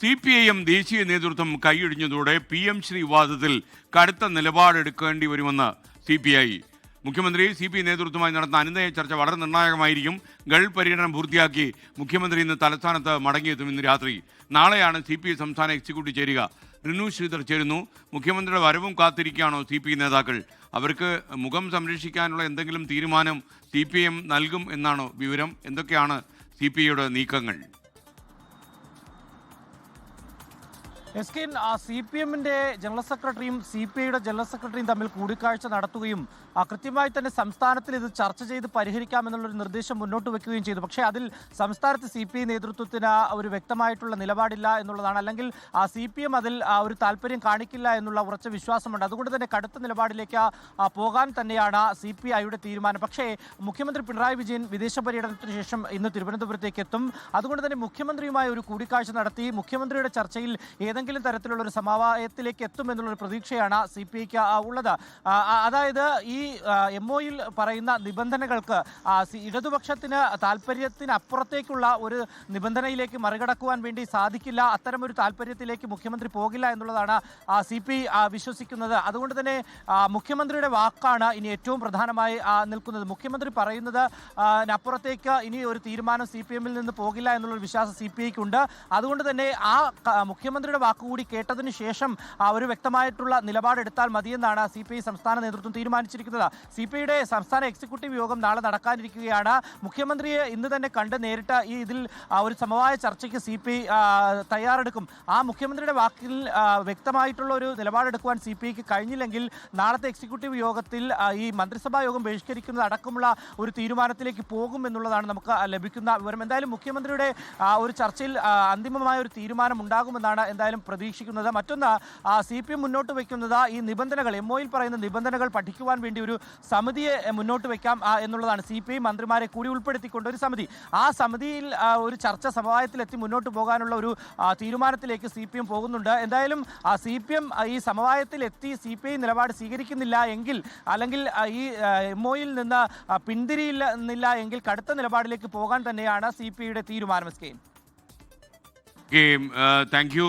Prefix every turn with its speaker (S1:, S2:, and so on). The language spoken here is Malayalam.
S1: സി പി ഐ എം ദേശീയ നേതൃത്വം കൈയിടിഞ്ഞതോടെ പി എം ശ്രീ കടുത്ത നിലപാടെടുക്കേണ്ടി വരുമെന്ന് സി പി ഐ മുഖ്യമന്ത്രി സി പി നേതൃത്വമായി നടന്ന അനുനയ ചർച്ച വളരെ നിർണായകമായിരിക്കും. ഗൾഫ് പര്യടനം പൂർത്തിയാക്കി മുഖ്യമന്ത്രി ഇന്ന് തലസ്ഥാനത്ത് മടങ്ങിയെത്തും ഇന്ന് രാത്രി. നാളെയാണ് സി പി ഐ സംസ്ഥാന എക്സിക്യൂട്ടീവ് ചേരുക. റിനു ശ്രീധർ ചേരുന്നു. മുഖ്യമന്ത്രിയുടെ വരവും കാത്തിരിക്കുകയാണോ സി പി നേതാക്കൾ? അവർക്ക് മുഖം സംരക്ഷിക്കാനുള്ള എന്തെങ്കിലും തീരുമാനം സി പി എം നൽകും എന്നാണോ വിവരം? എന്തൊക്കെയാണ് സി പി ഐയുടെ നീക്കങ്ങൾ?
S2: എസ് കെ സി പി എമ്മിന്റെ ജനറൽ സെക്രട്ടറിയും സി പി ഐയുടെ ജനറൽ സെക്രട്ടറിയും തമ്മിൽ കൂടിക്കാഴ്ച നടത്തുകയും കൃത്യമായി തന്നെ സംസ്ഥാനത്തിൽ ഇത് ചർച്ച ചെയ്ത് പരിഹരിക്കാമെന്നുള്ളൊരു നിർദ്ദേശം മുന്നോട്ട് വെക്കുകയും ചെയ്തു. പക്ഷേ അതിൽ സംസ്ഥാനത്ത് സി പി ഐ നേതൃത്വത്തിന് ഒരു വ്യക്തമായിട്ടുള്ള നിലപാടില്ല എന്നുള്ളതാണ്. അല്ലെങ്കിൽ സി പി എം അതിൽ ഒരു താല്പര്യം കാണിക്കില്ല എന്നുള്ള ഉറച്ച വിശ്വാസമുണ്ട്. അതുകൊണ്ട് തന്നെ കടുത്ത നിലപാടിലേക്ക് പോകാൻ തന്നെയാണ് സി പി ഐയുടെ തീരുമാനം. പക്ഷേ മുഖ്യമന്ത്രി പിണറായി വിജയൻ വിദേശ പര്യടനത്തിന് ശേഷം ഇന്ന് തിരുവനന്തപുരത്തേക്ക് എത്തും അതുകൊണ്ട് തന്നെ മുഖ്യമന്ത്രിയുമായി ഒരു കൂടിക്കാഴ്ച നടത്തി മുഖ്യമന്ത്രിയുടെ ചർച്ചയിൽ ഏതെങ്കിലും തരത്തിലുള്ള ഒരു സമവായത്തിലേക്ക് എത്തും എന്നുള്ളൊരു പ്രതീക്ഷയാണ് സി പി ഐക്ക് ഉള്ളത്. അതായത് ഈ എം ഒയിൽ പറയുന്ന നിബന്ധനകൾക്ക് ഇടതുപക്ഷത്തിന് താല്പര്യത്തിന് അപ്പുറത്തേക്കുള്ള ഒരു നിബന്ധനയിലേക്ക് മറികടക്കുവാൻ വേണ്ടി സാധിക്കില്ല. അത്തരമൊരു താല്പര്യത്തിലേക്ക് മുഖ്യമന്ത്രി പോകില്ല എന്നുള്ളതാണ് സി പി വിശ്വസിക്കുന്നത്. അതുകൊണ്ട് തന്നെ മുഖ്യമന്ത്രിയുടെ വാക്കാണ് ഇനി ഏറ്റവും പ്രധാനമായി നിൽക്കുന്നത്. മുഖ്യമന്ത്രി പറയുന്നത് അപ്പുറത്തേക്ക് ഇനി ഒരു തീരുമാനം സി പി എമ്മിൽ നിന്ന് പോകില്ല എന്നുള്ളൊരു വിശ്വാസം സി പി ഐക്ക് ഉണ്ട് അതുകൊണ്ട് തന്നെ ആ മുഖ്യമന്ത്രിയുടെ വാക്കുകൂടി കേട്ടതിന് ശേഷം ഒരു വ്യക്തമായിട്ടുള്ള നിലപാടെടുത്താൽ മതിയെന്നാണ് സി പി ഐ സംസ്ഥാന നേതൃത്വം തീരുമാനിച്ചിരിക്കുന്നത്. സി പി ഐയുടെ സംസ്ഥാന എക്സിക്യൂട്ടീവ് യോഗം നാളെ നടക്കാനിരിക്കുകയാണ്. മുഖ്യമന്ത്രിയെ ഇന്ന് തന്നെ കണ്ട് നേരിട്ട് ഈ ഇതിൽ ഒരു സമവായ ചർച്ചയ്ക്ക് സി പി ഐ തയ്യാറെടുക്കും. ആ മുഖ്യമന്ത്രിയുടെ വാക്കിൽ വ്യക്തമായിട്ടുള്ള ഒരു നിലപാടെടുക്കുവാൻ സി പി ഐക്ക് കഴിഞ്ഞില്ലെങ്കിൽ നാളത്തെ എക്സിക്യൂട്ടീവ് യോഗത്തിൽ ഈ മന്ത്രിസഭാ യോഗം ബഹിഷ്കരിക്കുന്നത് അടക്കമുള്ള ഒരു തീരുമാനത്തിലേക്ക് പോകും എന്നുള്ളതാണ് നമുക്ക് ലഭിക്കുന്ന വിവരം. എന്തായാലും മുഖ്യമന്ത്രിയുടെ ഒരു ചർച്ചയിൽ അന്തിമമായ ഒരു തീരുമാനം ഉണ്ടാകുമെന്നാണ് എന്തായാലും പ്രതീക്ഷിക്കുന്നത്. മറ്റൊന്ന് സി പി എം മുന്നോട്ട് വയ്ക്കുന്നത് ഈ നിബന്ധനകൾ എം ഒയിൽ പറയുന്ന നിബന്ധനകൾ പഠിക്കുവാൻ വേണ്ടി ഒരു സമിതിയെ മുന്നോട്ട് വയ്ക്കാം എന്നുള്ളതാണ് സി പി ഐ മന്ത്രിമാരെ കൂടി ഉൾപ്പെടുത്തിക്കൊണ്ട് ഒരു സമിതി. ആ സമിതിയിൽ ഒരു ചർച്ച സമവായത്തിലെത്തി മുന്നോട്ട് പോകാനുള്ള ഒരു തീരുമാനത്തിലേക്ക് സി പി എം പോകുന്നുണ്ട്. എന്തായാലും സി പി എം ഈ സമവായത്തിലെത്തി സി പി ഐ നിലപാട് സ്വീകരിക്കുന്നില്ല എങ്കിൽ അല്ലെങ്കിൽ ഈ എം ഒയിൽ നിന്ന് പിന്തിരിയില്ല എങ്കിൽ കടുത്ത നിലപാടിലേക്ക് പോകാൻ തന്നെയാണ് സി പി ഐയുടെ തീരുമാനം
S1: താങ്ക് യു.